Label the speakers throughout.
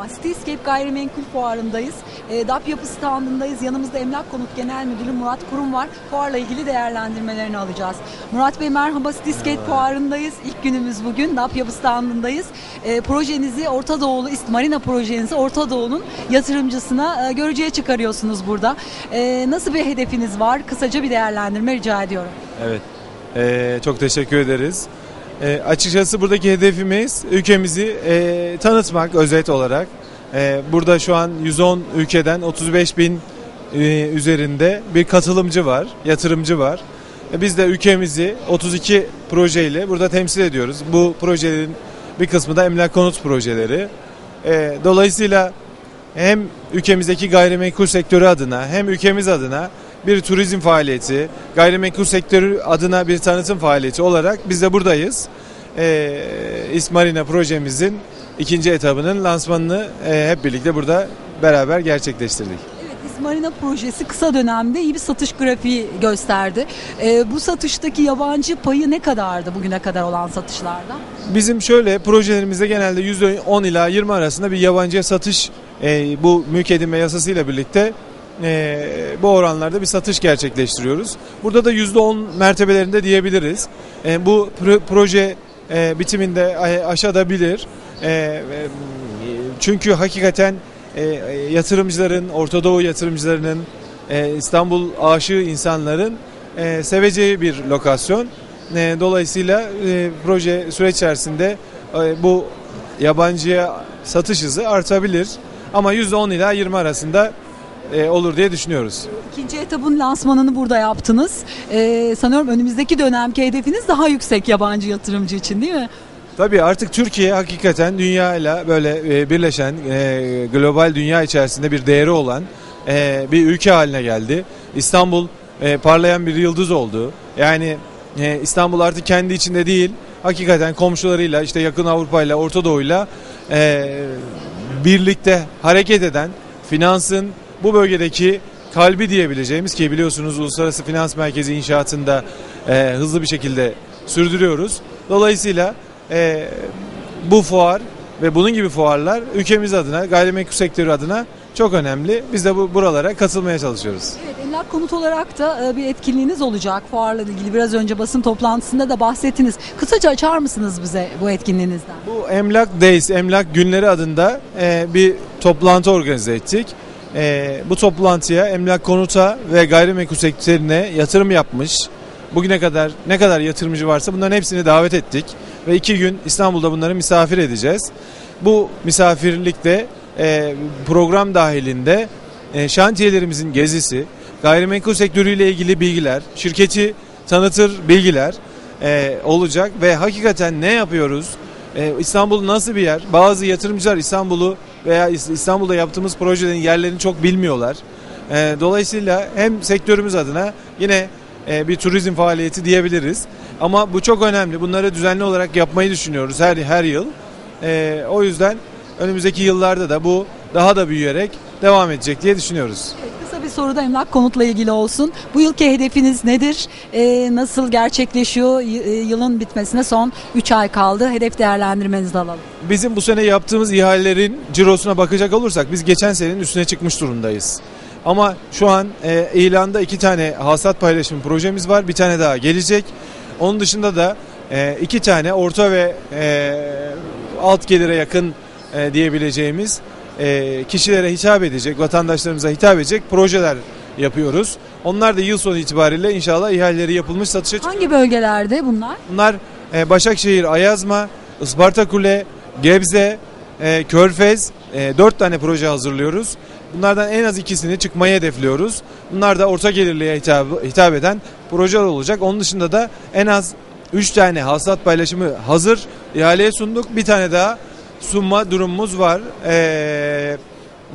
Speaker 1: Cityscape Gayrimenkul Fuarı'ndayız. E, DAP Yapı standındayız. Yanımızda Emlak Konut Genel Müdürü Murat Kurum var. Fuarla ilgili değerlendirmelerini alacağız. Murat Bey merhaba Cityscape Fuarı'ndayız. İlk günümüz bugün. DAP Yapı standındayız. E, projenizi Orta Doğulu, İst Marina projenizi Orta Doğu'nun yatırımcısına e, görücüye çıkarıyorsunuz burada. E, nasıl bir hedefiniz var? Kısaca bir değerlendirme rica ediyorum.
Speaker 2: Evet. Ee, çok teşekkür ederiz. Ee, açıkçası buradaki hedefimiz ülkemizi e, tanıtmak özet olarak. Ee, burada şu an 110 ülkeden 35 bin e, üzerinde bir katılımcı var, yatırımcı var. E, biz de ülkemizi 32 projeyle burada temsil ediyoruz. Bu projelerin bir kısmı da emlak konut projeleri. E, dolayısıyla hem ülkemizdeki gayrimenkul sektörü adına hem ülkemiz adına bir turizm faaliyeti, gayrimenkul sektörü adına bir tanıtım faaliyeti olarak biz de buradayız. Ee, İsmarina projemizin ikinci etabının lansmanını e, hep birlikte burada beraber gerçekleştirdik.
Speaker 1: Evet, İzmarina projesi kısa dönemde iyi bir satış grafiği gösterdi. Ee, bu satıştaki yabancı payı ne kadardı bugüne kadar olan satışlarda?
Speaker 2: Bizim şöyle projelerimizde genelde %10 ila 20 arasında bir yabancıya satış e, bu mülk edinme yasasıyla birlikte e, bu oranlarda bir satış gerçekleştiriyoruz. Burada da %10 mertebelerinde diyebiliriz. E, bu pro- proje e, bitiminde a- aşabilir. E, e, çünkü hakikaten e, e, yatırımcıların, Orta Doğu yatırımcılarının, e, İstanbul aşığı insanların e, seveceği bir lokasyon. E, dolayısıyla e, proje süreç içerisinde e, bu yabancıya satış hızı artabilir. Ama %10 ila 20 arasında e, olur diye düşünüyoruz.
Speaker 1: İkinci etapın lansmanını burada yaptınız. Ee, sanıyorum önümüzdeki dönemki hedefiniz daha yüksek yabancı yatırımcı için değil mi?
Speaker 2: Tabii artık Türkiye hakikaten dünyayla böyle e, birleşen e, global dünya içerisinde bir değeri olan e, bir ülke haline geldi. İstanbul e, parlayan bir yıldız oldu. Yani e, İstanbul artık kendi içinde değil, hakikaten komşularıyla işte yakın Avrupa ile Orta Doğu'yla e, birlikte hareket eden finansın bu bölgedeki kalbi diyebileceğimiz ki biliyorsunuz Uluslararası Finans Merkezi inşaatında e, hızlı bir şekilde sürdürüyoruz. Dolayısıyla e, bu fuar ve bunun gibi fuarlar ülkemiz adına, gayrimenkul sektörü adına çok önemli. Biz de bu buralara katılmaya çalışıyoruz.
Speaker 1: Evet, emlak konut olarak da e, bir etkinliğiniz olacak fuarla ilgili. Biraz önce basın toplantısında da bahsettiniz. Kısaca açar mısınız bize bu etkinliğinizden?
Speaker 2: Bu Emlak Days, Emlak Günleri adında e, bir toplantı organize ettik. E, bu toplantıya emlak konuta ve gayrimenkul sektörüne yatırım yapmış, bugüne kadar ne kadar yatırımcı varsa bunların hepsini davet ettik. Ve iki gün İstanbul'da bunları misafir edeceğiz. Bu misafirlikte e, program dahilinde e, şantiyelerimizin gezisi, gayrimenkul sektörüyle ilgili bilgiler, şirketi tanıtır bilgiler e, olacak ve hakikaten ne yapıyoruz, e, İstanbul nasıl bir yer? Bazı yatırımcılar İstanbul'u veya İs- İstanbul'da yaptığımız projelerin yerlerini çok bilmiyorlar. E, dolayısıyla hem sektörümüz adına yine e, bir turizm faaliyeti diyebiliriz. Ama bu çok önemli. Bunları düzenli olarak yapmayı düşünüyoruz her her yıl. E, o yüzden önümüzdeki yıllarda da bu daha da büyüyerek devam edecek diye düşünüyoruz.
Speaker 1: Soru da emlak konutla ilgili olsun. Bu yılki hedefiniz nedir? Ee, nasıl gerçekleşiyor? Y- e, yılın bitmesine son 3 ay kaldı. Hedef değerlendirmenizi de alalım.
Speaker 2: Bizim bu sene yaptığımız ihalelerin cirosuna bakacak olursak biz geçen senenin üstüne çıkmış durumdayız. Ama şu an e, ilanda iki tane hasat paylaşım projemiz var. Bir tane daha gelecek. Onun dışında da e, iki tane orta ve e, alt gelire yakın e, diyebileceğimiz e, kişilere hitap edecek, vatandaşlarımıza hitap edecek projeler yapıyoruz. Onlar da yıl sonu itibariyle inşallah ihaleleri yapılmış satışa çıkacak.
Speaker 1: Hangi bölgelerde bunlar?
Speaker 2: Bunlar e, Başakşehir, Ayazma, Isparta Kule, Gebze, e, Körfez, e, 4 tane proje hazırlıyoruz. Bunlardan en az ikisini çıkmayı hedefliyoruz. Bunlar da orta gelirliye hitap, hitap eden projeler olacak. Onun dışında da en az 3 tane hasat paylaşımı hazır ihaleye sunduk. Bir tane daha sunma durumumuz var. E,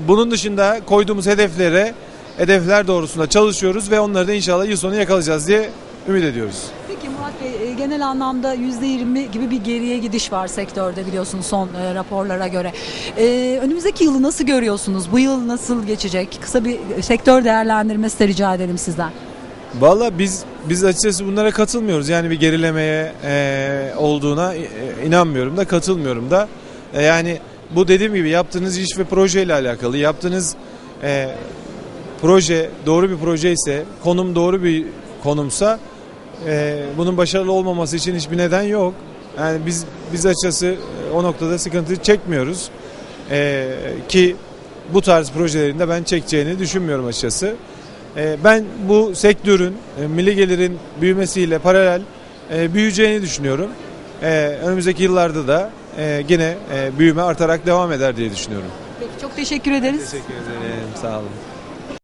Speaker 2: bunun dışında koyduğumuz hedeflere hedefler doğrusunda çalışıyoruz ve onları da inşallah yıl sonu yakalayacağız diye ümit ediyoruz.
Speaker 1: Peki Murat Bey e, genel anlamda %20 gibi bir geriye gidiş var sektörde biliyorsunuz son e, raporlara göre. E, önümüzdeki yılı nasıl görüyorsunuz? Bu yıl nasıl geçecek? Kısa bir sektör değerlendirmesi de rica edelim sizden.
Speaker 2: Valla biz biz açıkçası bunlara katılmıyoruz. Yani bir gerilemeye e, olduğuna e, inanmıyorum da katılmıyorum da. E, yani Bu dediğim gibi yaptığınız iş ve projeyle alakalı. Yaptığınız e, proje doğru bir proje ise, konum doğru bir konumsa e, bunun başarılı olmaması için hiçbir neden yok. Yani biz biz açıkçası e, o noktada sıkıntı çekmiyoruz. E, ki bu tarz projelerinde ben çekeceğini düşünmüyorum açıkçası. E, ben bu sektörün e, milli gelirin büyümesiyle paralel e, büyüyeceğini düşünüyorum. E, önümüzdeki yıllarda da e, gene e, büyüme artarak devam eder diye düşünüyorum.
Speaker 1: Peki, çok teşekkür ederiz.
Speaker 2: Teşekkür ederim. Sağ olun.